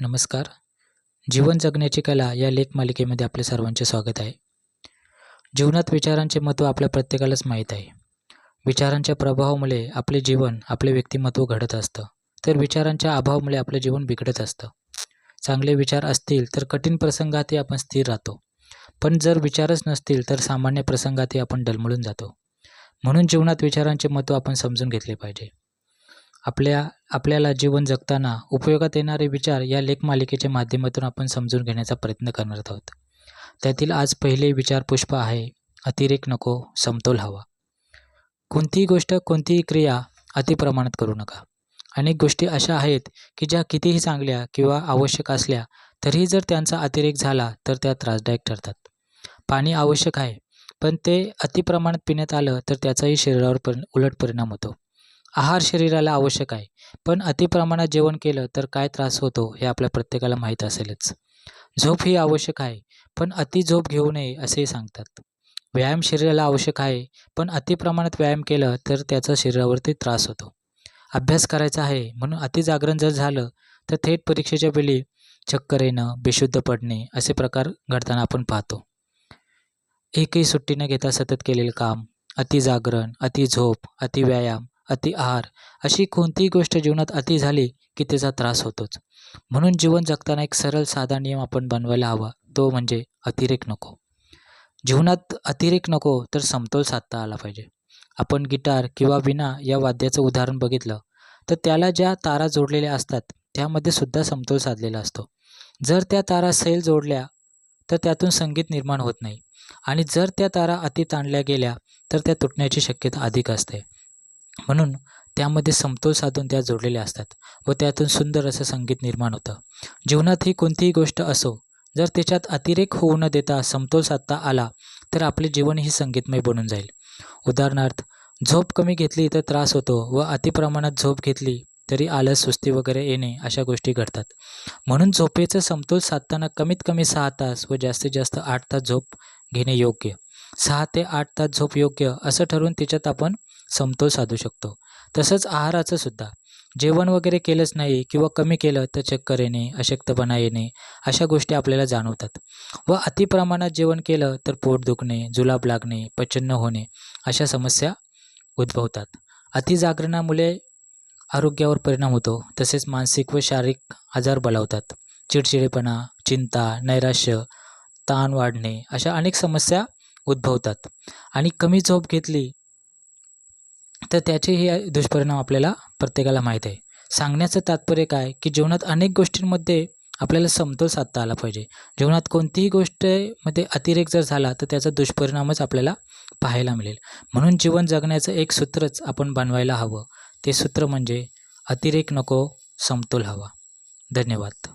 नमस्कार. जीवन जगण्याची कला या लेखमालिकेमध्ये आपले सर्वांचे स्वागत आहे. जीवनात विचारांचे महत्त्व आपल्या प्रत्येकालाच माहीत आहे. विचारांच्या प्रभावामुळे आपले जीवन आपले व्यक्तिमत्व घडत असतं. तर विचारांच्या अभावामुळे आपलं जीवन बिघडत असतं. चांगले विचार असतील तर कठीण प्रसंगातही आपण स्थिर राहतो. पण जर विचारच नसतील तर सामान्य प्रसंगातही आपण डलमळून जातो. म्हणून जीवनात विचारांचे महत्त्व आपण समजून घेतले पाहिजे. आपल्या आपल्याला जीवन जगताना उपयोगात येणारे विचार या लेखमालिकेच्या माध्यमातून आपण समजून घेण्याचा प्रयत्न करणार आहोत. त्यातील आज पहिले विचार पुष्प आहे अतिरेक नको समतोल हवा. कोणतीही गोष्ट कोणतीही क्रिया अतिप्रमाणात करू नका. अनेक गोष्टी अशा आहेत की ज्या कितीही चांगल्या किंवा आवश्यक असल्या तरीही जर त्यांचा अतिरेक झाला तर त्या त्रासदायक ठरतात. पाणी आवश्यक आहे पण ते अतिप्रमाणात पिण्यात आलं तर त्याचाही शरीरावर परि उलट परिणाम होतो. आहार शरीराला आवश्यक आहे. पण अतिप्रमाणात जेवण केलं तर काय त्रास होतो हे आपल्या प्रत्येकाला माहीत असेलच. झोप ही आवश्यक आहे पण अति झोप घेऊ नये असेही सांगतात. व्यायाम शरीराला आवश्यक आहे पण अतिप्रमाणात व्यायाम केलं तर त्याचा शरीरावरती त्रास होतो. अभ्यास करायचा आहे म्हणून अतिजागरण जर झालं तर थेट परीक्षेच्या वेळी चक्कर येणं बेशुद्ध पडणे असे प्रकार घडताना आपण पाहतो. एकही सुट्टी न घेता सतत केलेलं काम अतिजागरण अति अतिव्यायाम अति आहार. अशी कोणतीही गोष्ट जीवनात अति झाली की त्याचा त्रास होतोच. म्हणून जीवन जगताना एक सरळ साधा नियम आपण बनवायला हवा. तो म्हणजे अतिरेक नको. जीवनात अतिरेक नको तर समतोल साधता आला पाहिजे. आपण गिटार किंवा विना या वाद्याचं उदाहरण बघितलं तर त्याला ज्या तारा जोडलेल्या असतात त्यामध्ये सुद्धा समतोल साधलेला असतो. जर त्या तारा सैल जोडल्या तर त्यातून संगीत निर्माण होत नाही. आणि जर त्या तारा अति ताणल्या गेल्या तर त्या तुटण्याची शक्यता अधिक असते. म्हणून त्यामध्ये समतोल साधून त्या जोडलेल्या असतात व त्यातून सुंदर असं संगीत निर्माण होतं. जीवनात ही कोणतीही गोष्ट असो जर त्याच्यात अतिरेक होऊ न देता समतोल साधता आला तर आपले जीवनही संगीतमय बनून जाईल. उदाहरणार्थ झोप कमी घेतली तर त्रास होतो व अतिप्रमाणात झोप घेतली तरी आलस सुस्ती वगैरे येणे अशा गोष्टी घडतात. म्हणून झोपेचं समतोल साधताना कमीत कमी सहा तास व जास्तीत जास्त आठ तास झोप घेणे योग्य. सहा ते आठ तास झोप योग्य असं ठरवून त्याच्यात आपण समतोल साधू शकतो. तसंच आहाराचं सुद्धा. जेवण वगैरे केलंच नाही किंवा कमी केलं तर चक्कर येणे अशक्तपणा येणे अशा गोष्टी आपल्याला जाणवतात. व अतिप्रमाणात जेवण केलं तर पोट दुखणे जुलाब लागणे पचन न होणे अशा समस्या उद्भवतात. अतिजागरणामुळे आरोग्यावर परिणाम होतो. तसेच मानसिक व शारीरिक आजार बलावतात. चिडचिडेपणा चिंता नैराश्य ताण वाढणे अशा अनेक समस्या उद्भवतात. आणि कमी झोप घेतली तर त्याचेही दुष्परिणाम आपल्याला प्रत्येकाला माहीत आहे. सांगण्याचं तात्पर्य काय? की जीवनात अनेक गोष्टींमध्ये आपल्याला समतोल साधता आला पाहिजे. जीवनात कोणतीही गोष्टमध्ये अतिरेक जर झाला तर त्याचा दुष्परिणामच आपल्याला पाहायला मिळेल. म्हणून जीवन जगण्याचं एक सूत्रच आपण बनवायला हवं. ते सूत्र म्हणजे अतिरेक नको समतोल हवा. धन्यवाद.